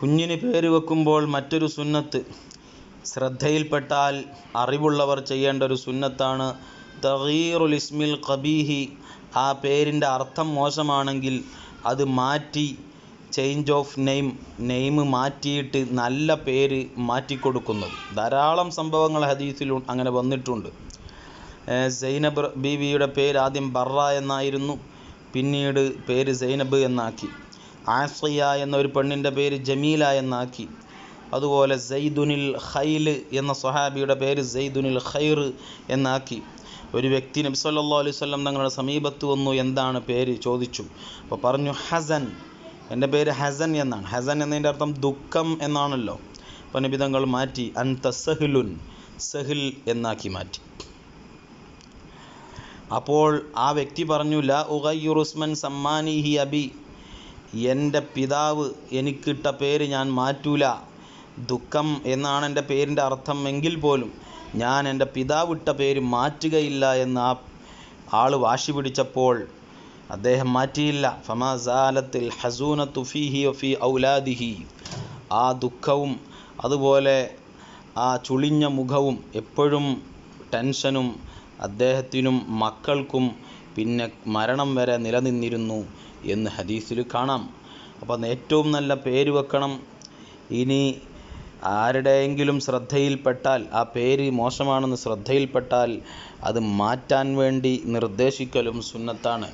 കുഞ്ഞിന് പേര് വെക്കുമ്പോൾ മറ്റൊരു സുന്നത്ത്. ശ്രദ്ധയിൽപ്പെട്ടാൽ അറിവുള്ളവർ ചെയ്യേണ്ട ഒരു സുന്നത്താണ് തഹീറുൽ ഇസ്മിൽ ഖബീഹി. ആ പേരിന്റെ അർത്ഥം മോശമാണെങ്കിൽ അത് മാറ്റി ചേഞ്ച് ഓഫ് നെയിം നെയിം മാറ്റിയിട്ട് നല്ല പേര് മാറ്റിക്കൊടുക്കുന്നത്. ധാരാളം സംഭവങ്ങൾ ഹദീസിൽ അങ്ങനെ വന്നിട്ടുണ്ട്. സൈനബ് ബീവിയുടെ പേര് ആദ്യം ബറ എന്നായിരുന്നു. പിന്നീട് പേര് സൈനബ് എന്നാക്കി. ആസിയ എന്ന ഒരു പെണ്ണിന്റെ പേര് ജമീല എന്നാക്കി. അതുപോലെ സൈദുനിൽ ഖൈൽ എന്ന സ്വഹാബിയുടെ പേര് സൈദുനിൽ ഖൈർ എന്നാക്കി. ഒരു വ്യക്തി നബി സല്ലല്ലാഹു അലൈഹി സ്വല്ലം തങ്ങളുടെ സമീപത്ത് വന്നു എന്താണ് പേര് ചോദിച്ചു. അപ്പോൾ പറഞ്ഞു ഹസൻ. എന്റെ പേര് ഹസൻ എന്നാണ്. ഹസൻ എന്നതിന്റെ അർത്ഥം ദുഃഖം എന്നാണല്ലോ. അപ്പോൾ നബി തങ്ങൾ മാറ്റി. അൻത സഹ്ലുൻ. സഹിൽ എന്നാക്കി മാറ്റി. അപ്പോൾ ആ വ്യക്തി പറഞ്ഞു ല ഉഗയ്യുറുസ്മൻ സമ്മാനിഹി അബി. എന്റെ പിതാവ് എനിക്കിട്ട പേര് ഞാൻ മാറ്റൂല. ദുഃഖം എന്നാണ് എന്റെ പേരിന്റെ അർത്ഥം എങ്കിൽ പോലും ഞാൻ എന്റെ പിതാവ് ഇട്ട പേര് മാറ്റുകയില്ല എന്ന് ആ ആൾ വാശി പിടിച്ചപ്പോൾ അദ്ദേഹം മാറ്റിയില്ല. ഫമാസാലത്തിൽ ഹസൂന തുഫിഹി ഫി ഔലാദിഹി. ആ ദുഃഖവും അതുപോലെ ആ ചുളിഞ്ഞ മുഖവും എപ്പോഴും ടെൻഷനും അദ്ദേഹത്തിനും മക്കൾക്കും പിന്നെ മരണം വരെ നിലനിന്നിരുന്നു എന്ന് ഹദീസിൽ കാണാം. അപ്പം ഏറ്റവും നല്ല പേര് വെക്കണം. ഇനി ആരുടെയെങ്കിലും ശ്രദ്ധയിൽപ്പെട്ടാൽ ആ പേര് മോശമാണെന്ന് ശ്രദ്ധയിൽപ്പെട്ടാൽ അത് മാറ്റാൻ വേണ്ടി നിർദ്ദേശിക്കലും സുന്നത്താണ്.